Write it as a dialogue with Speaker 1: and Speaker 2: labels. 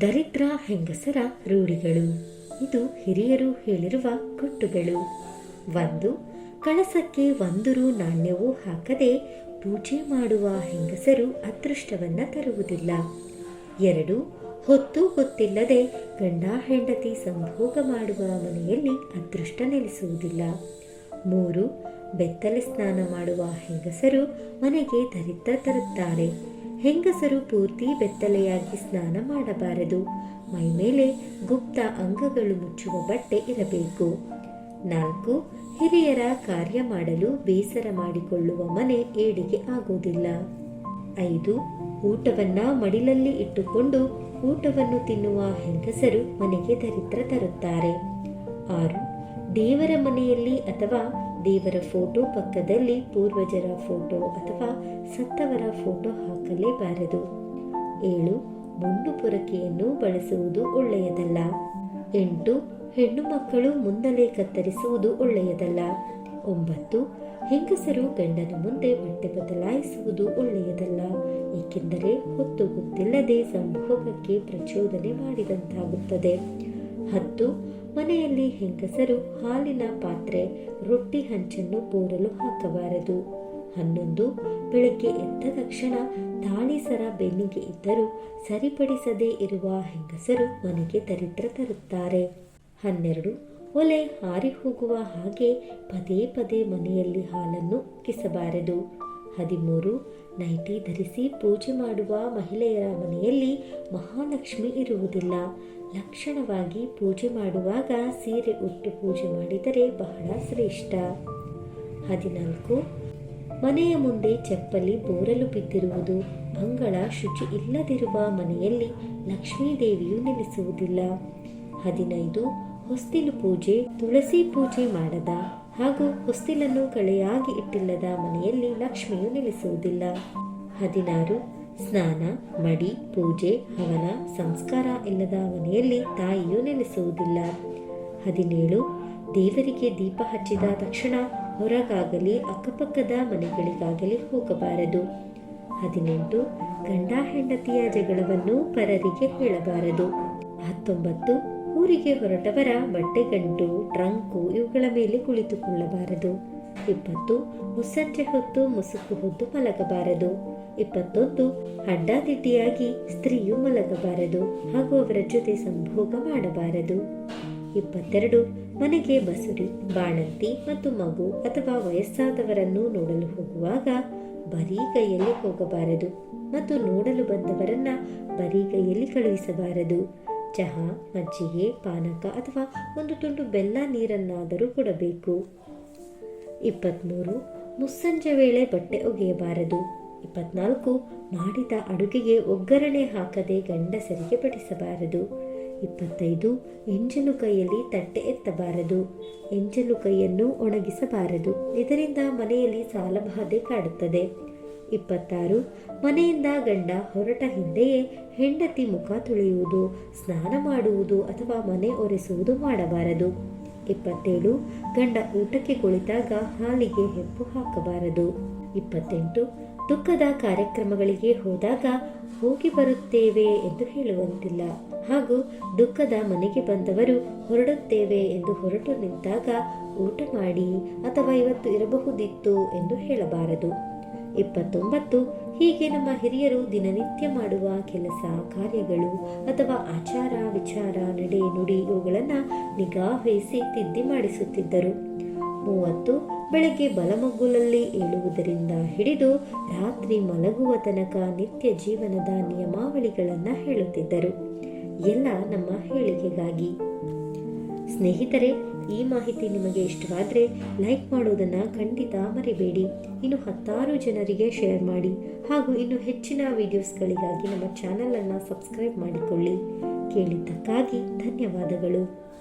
Speaker 1: ದರಿದ್ರ ಹೆಂಗಸರ ರೂಢಿಗಳು. ಇದು ಹಿರಿಯರು ಹೇಳಿರುವ ಗುಟ್ಟುಗಳು. ಒಂದು, ಕಳಸಕ್ಕೆ ಒಂದರು ನಾಣ್ಯವೂ ಹಾಕದೆ ಪೂಜೆ ಮಾಡುವ ಹೆಂಗಸರು ಅದೃಷ್ಟವನ್ನ ತರುವುದಿಲ್ಲ. ಎರಡು, ಹೊತ್ತು ಗೊತ್ತಿಲ್ಲದೆ ಗಂಡ ಹೆಂಡತಿ ಸಂಭೋಗ ಮಾಡುವ ಮನೆಯಲ್ಲಿ ಅದೃಷ್ಟ ನೆಲೆಸುವುದಿಲ್ಲ. ಮೂರು, ಬೆತ್ತಲೆ ಸ್ನಾನ ಮಾಡುವ ಹೆಂಗಸರು ಮನೆಗೆ ದರಿದ್ರ ತರುತ್ತಾರೆ. ಹೆಂಗಸರು ಪೂರ್ತಿ ಬೆತ್ತಲೆಯಾಗಿ ಸ್ನಾನ ಮಾಡಬಾರದು. ಮೈಮೇಲೆ ಗುಪ್ತ ಅಂಗಗಳು ಮುಚ್ಚುವ ಬಟ್ಟೆ ಇರಬೇಕು. ನಾಲ್ಕು, ಹಿರಿಯರ ಕಾರ್ಯ ಮಾಡಲು ಬೇಸರ ಮಾಡಿಕೊಳ್ಳುವ ಮನೆ ಏಡಿಗೆ ಆಗುವುದಿಲ್ಲ. ಐದು, ಊಟವನ್ನ ಮಡಿಲಲ್ಲಿ ಇಟ್ಟುಕೊಂಡು ಊಟವನ್ನು ತಿನ್ನುವ ಹೆಂಗಸರು ಮನೆಗೆ ದರಿದ್ರ ತರುತ್ತಾರೆ. ಆರು, ದೇವರ ಮನೆಯಲ್ಲಿ ಅಥವಾ ದೇವರ ಫೋಟೋ ಪಕ್ಕದಲ್ಲಿ ಪೂರ್ವಜರ ಫೋಟೋ ಅಥವಾ ಸತ್ತವರ ಫೋಟೋ ಹಾಕಲೇಬಾರದು. ಏಳು ಮುಂಡು ಪೊರಕೆಯನ್ನು ಬಳಸುವುದು ಒಳ್ಳೆಯದಲ್ಲ. ಎಂಟು, ಹೆಣ್ಣು ಮಕ್ಕಳು ಮುಂದಲೇ ಕತ್ತರಿಸುವುದು ಒಳ್ಳೆಯದಲ್ಲ. ಒಂಬತ್ತು, ಹೆಂಗಸರು ಗಂಡನ ಮುಂದೆ ಬಟ್ಟೆ ಬದಲಾಯಿಸುವುದು ಒಳ್ಳೆಯದಲ್ಲ. ಏಕೆಂದರೆ ಹೊತ್ತು ಗೊತ್ತಿಲ್ಲದೆ ಸಂಭೋಗಕ್ಕೆ ಪ್ರಚೋದನೆ ಮಾಡಿದಂತಾಗುತ್ತದೆ. ಹತ್ತು ಮನೆಯಲ್ಲಿ ಹೆಂಗಸರು ಹಾಲಿನ ಪಾತ್ರೆ, ರೊಟ್ಟಿ ಹಂಚನ್ನು ಬೋರಲು ಹಾಕಬಾರದು. ಹನ್ನೊಂದು, ಬೆಳಗ್ಗೆ ಎದ್ದ ತಕ್ಷಣ ತಾಳಿಸರ ಬೆನ್ನಿಗೆ ಇದ್ದರೂ ಸರಿಪಡಿಸದೇ ಇರುವ ಹೆಂಗಸರು ಮನೆಗೆ ದರಿದ್ರ ತರುತ್ತಾರೆ. ಹನ್ನೆರಡು, ಒಲೆ ಹಾರಿ ಹೋಗುವ ಹಾಗೆ ಪದೇ ಪದೇ ಮನೆಯಲ್ಲಿ ಹಾಲನ್ನು ಕಿಸಬಾರದು. ಹದಿಮೂರು, ನೈಟಿ ಧರಿಸಿ ಪೂಜೆ ಮಾಡುವ ಮಹಿಳೆಯರ ಮನೆಯಲ್ಲಿ ಮಹಾಲಕ್ಷ್ಮಿ ಇರುವುದಿಲ್ಲ. ಲಕ್ಷಣವಾಗಿ ಪೂಜೆ ಮಾಡುವಾಗ ಸೀರೆ ಉಟ್ಟು ಪೂಜೆ ಮಾಡಿದರೆ ಬಹಳ ಶ್ರೇಷ್ಠ. ಹದಿನಾಲ್ಕು, ಮನೆಯ ಮುಂದೆ ಚಪ್ಪಲಿ ಬೋರಲು ಬಿದ್ದಿರುವುದು. ಅಂಗಳ ಶುಚಿ ಇಲ್ಲದಿರುವ ಮನೆಯಲ್ಲಿ ಲಕ್ಷ್ಮೀದೇವಿಯು ನೆಲೆಸುವುದಿಲ್ಲ. ಹದಿನೈದು, ಹೊಸ್ತಿಲು ಪೂಜೆ, ತುಳಸಿ ಪೂಜೆ ಮಾಡದ ಹಾಗೂ ಹೊಸ್ತಿಲನ್ನು ಕಳೆಯಾಗಿ ಇಟ್ಟಿಲ್ಲದ ಮನೆಯಲ್ಲಿ ಲಕ್ಷ್ಮಿಯು ನೆಲೆಸುವುದಿಲ್ಲ. ಹದಿನಾರು ಸ್ನಾನ, ಮಡಿ, ಪೂಜೆ, ಹವನ, ಸಂಸ್ಕಾರ ಇಲ್ಲದ ಮನೆಯಲ್ಲಿ ತಾಯಿಯು ನೆಲೆಸುವುದಿಲ್ಲ. ಹದಿನೇಳು, ದೇವರಿಗೆ ದೀಪ ಹಚ್ಚಿದ ತಕ್ಷಣ ಹೊರಗಾಗಲಿ, ಅಕ್ಕಪಕ್ಕದ ಮನೆಗಳಿಗಾಗಲಿ ಹೋಗಬಾರದು. ಹದಿನೆಂಟು, ಗಂಡ ಹೆಂಡತಿಯ ಜಗಳವನ್ನು ಪರರಿಗೆ ಹೇಳಬಾರದು. ಹತ್ತೊಂಬತ್ತು, ಊರಿಗೆ ಹೊರಟವರ ಬಟ್ಟೆಗಂಟು ಟ್ರಂಕು ಇವುಗಳ ಮೇಲೆ ಕುಳಿತುಕೊಳ್ಳಬಾರದು. ಇಪ್ಪತ್ತು ಮುಸ್ಸಂಜೆ ಹೊತ್ತು ಮುಸುಕು ಹೊತ್ತು ಮಲಗಬಾರದು. ಇಪ್ಪತ್ತೊಂದು. ಅಡ್ಡಾದಿಡ್ಡಿಯಾಗಿ ಸ್ತ್ರೀಯು ಮಲಗಬಾರದು ಹಾಗೂ ಅವರ ಜೊತೆ ಸಂಭೋಗ ಮಾಡಬಾರದು. ಇಪ್ಪತ್ತೆರಡು. ಮನೆಗೆ ಬಸುರಿ, ಬಾಣಂತಿ ಮತ್ತು ಮಗು ಅಥವಾ ವಯಸ್ಸಾದವರನ್ನು ನೋಡಲು ಹೋಗುವಾಗ ಬರೀ ಕೈಯಲ್ಲಿ ಹೋಗಬಾರದು ಮತ್ತು ನೋಡಲು ಬಂದವರನ್ನ ಬರೀ ಕೈಯಲ್ಲಿ ಕಳುಹಿಸಬಾರದು. ಚಹಾ, ಮಜ್ಜಿಗೆ, ಪಾನಕ ಅಥವಾ ಒಂದು ತುಂಡು ಬೆಲ್ಲ ನೀರನ್ನಾದರೂ ಕೊಡಬೇಕು. ಇಪ್ಪತ್ತ್ಮೂರು. ಮುಸ್ಸಂಜೆ ವೇಳೆ ಬಟ್ಟೆ ಒಗೆಯಬಾರದು. ಇಪ್ಪತ್ನಾಲ್ಕು ಮಾಡಿದ ಅಡುಗೆಗೆ ಒಗ್ಗರಣೆ ಹಾಕದೆ ಗಂಡಸರಿಗೆ ಬಡಿಸಬಾರದು. ಇಪ್ಪತ್ತೈದು ಎಂಜಲು ಕೈಯಲ್ಲಿ ತಟ್ಟೆ ಎತ್ತಬಾರದು. ಎಂಜಲು ಕೈಯನ್ನು ಒಣಗಿಸಬಾರದು. ಇದರಿಂದ ಮನೆಯಲ್ಲಿ ಸಾಲಬಾಧೆ ಕಾಡುತ್ತದೆ. ಇಪ್ಪತ್ತಾರು, ಮನೆಯಿಂದ ಗಂಡ ಹೊರಟ ಹಿಂದೆಯೇ ಹೆಂಡತಿ ಮುಖ ತೊಳೆಯುವುದು, ಸ್ನಾನ ಮಾಡುವುದು ಅಥವಾ ಮನೆ ಒರೆಸುವುದು ಮಾಡಬಾರದು. ಇಪ್ಪತ್ತೇಳು, ಗಂಡ ಊಟಕ್ಕೆ ಕುಳಿತಾಗ ಹಾಲಿಗೆ ಹೆಪ್ಪು ಹಾಕಬಾರದು. ಇಪ್ಪತ್ತೆಂಟು ದುಃಖದ ಕಾರ್ಯಕ್ರಮಗಳಿಗೆ ಹೋದಾಗ ಹೋಗಿ ಬರುತ್ತೇವೆ ಎಂದು ಹೇಳುವಂತಿಲ್ಲ. ಹಾಗೂ ದುಃಖದ ಮನೆಗೆ ಬಂದವರು ಹೊರಡುತ್ತೇವೆ ಎಂದು ಹೊರಟು ನಿಂತಾಗ ಊಟ ಮಾಡಿ ಅಥವಾ ಇವತ್ತು ಇರಬಹುದಿತ್ತು ಎಂದು ಹೇಳಬಾರದು. ಇಪ್ಪತ್ತೊಂಬತ್ತು, ಹೀಗೆ ನಮ್ಮ ಹಿರಿಯರು ದಿನನಿತ್ಯ ಮಾಡುವ ಕೆಲಸ, ಕಾರ್ಯಗಳು ಅಥವಾ ಆಚಾರ ವಿಚಾರ ನಡೆ ನುಡಿ ಇವುಗಳನ್ನು ನಿಗಾ ವಹಿಸಿ ತಿದ್ದಿ ಮಾಡಿಸುತ್ತಿದ್ದರು. ಮೂವತ್ತು ಬೆಳಗ್ಗೆ ಬಲಮಗ್ಗುಲಲ್ಲಿ ಏಳುವುದರಿಂದ ಹಿಡಿದು ರಾತ್ರಿ ಮಲಗುವ ತನಕ ನಿತ್ಯ ಜೀವನದ ನಿಯಮಾವಳಿಗಳನ್ನು ಹೇಳುತ್ತಿದ್ದರು. ಎಲ್ಲ ನಮ್ಮ ಹೇಳಿಕೆಗಾಗಿ. ಸ್ನೇಹಿತರೆ, ಈ ಮಾಹಿತಿ ನಿಮಗೆ ಇಷ್ಟವಾದರೆ ಲೈಕ್ ಮಾಡೋದನ್ನು ಖಂಡಿತ ಮರಿಬೇಡಿ. ಇನ್ನು ಹತ್ತಾರು ಜನರಿಗೆ ಶೇರ್ ಮಾಡಿ ಹಾಗೂ ಇನ್ನು ಹೆಚ್ಚಿನ ವಿಡಿಯೋಸ್ಗಳಿಗಾಗಿ ನಮ್ಮ ಚಾನಲನ್ನು ಸಬ್ಸ್ಕ್ರೈಬ್ ಮಾಡಿಕೊಳ್ಳಿ. ಕೇಳಿದ್ದಕ್ಕಾಗಿ ಧನ್ಯವಾದಗಳು.